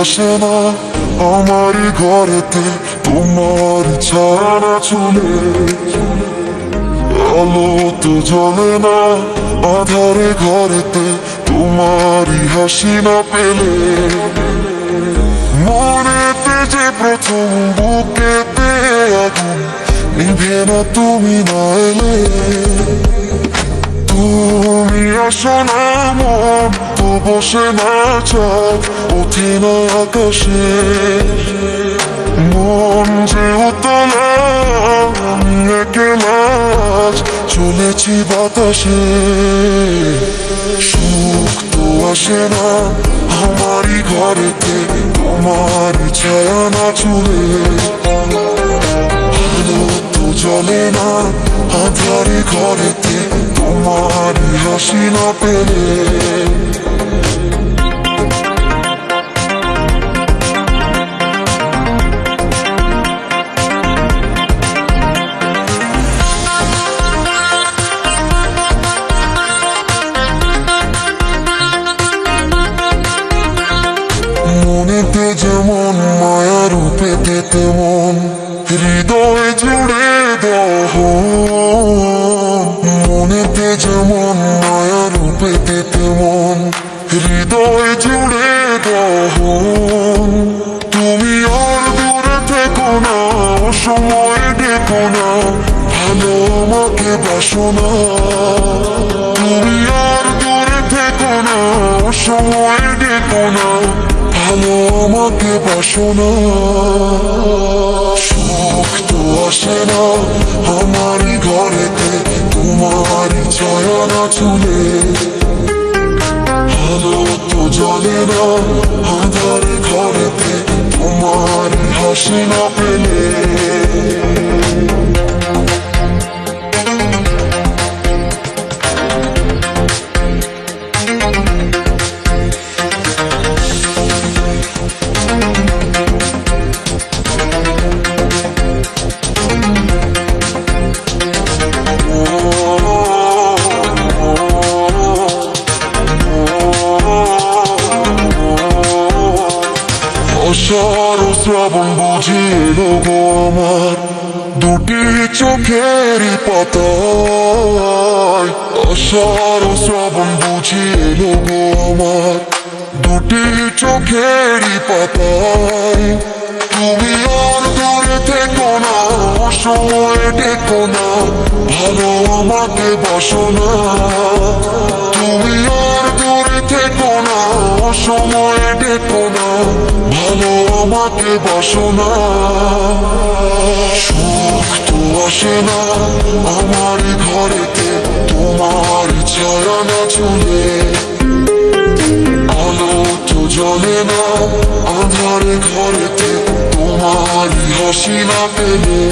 আসে না আমারই ঘরেতে, তোমার ছাড়া চলে। আলো তো জ্বলে না আধারে ঘরেতে, তোমারই হাসি না পেলে। মনেতে যে প্রথম বুকেতে আগুন, নিভে না তুমি না এলে। তুমি আসো না মন বসে না আকাশে। মন যে আমি একলা চলেছি বাতাসে। সুখ তো আসে না আমারই ঘরেতে, তোমার ছায়া না চুলে তো জ্বলে না আধারে ঘরেতে তোমার হাসি না পেলে। রূপেতে তেমন হৃদয় জুড়ে দহ। মনেতে যেমন মায়া রূপেতে তেমন হৃদয় জুড়ে দহ। তুমি আর দূরে থেকো না সময় ডেকো না, ভালো আমাকে বাসো না। তুমি আর দূরে থেকো না সময় ডেকো না ভালো আমাকে বাসো সুখ তো আসে না আমারই ঘরেতে, তোমারই ছায়া না চুলে ভালো তো জলে না আধারে ঘরেতে তোমার হাসি না পেলে। অসার শ্রাবণ বুঝি এলো গো আমার। দুটি চোখেরই পাতায় অসার শ্রাবণ বুঝি এলো গো আমার। দুটি চোখেরই পাতায় তুমি আর দূরে থেকো না সময় ডেকো না, ভালো আমাকে বাসো না। তুমি আর দূরে থেকো না সময় ডেকো না ভালো আমাকে বাসনা সুখ তো আসে না আমার ঘরেতে, তোমার ছায়া না চলে আলো তো জ্বলে না আমার ঘরেতে তোমার হাসি না পেলে।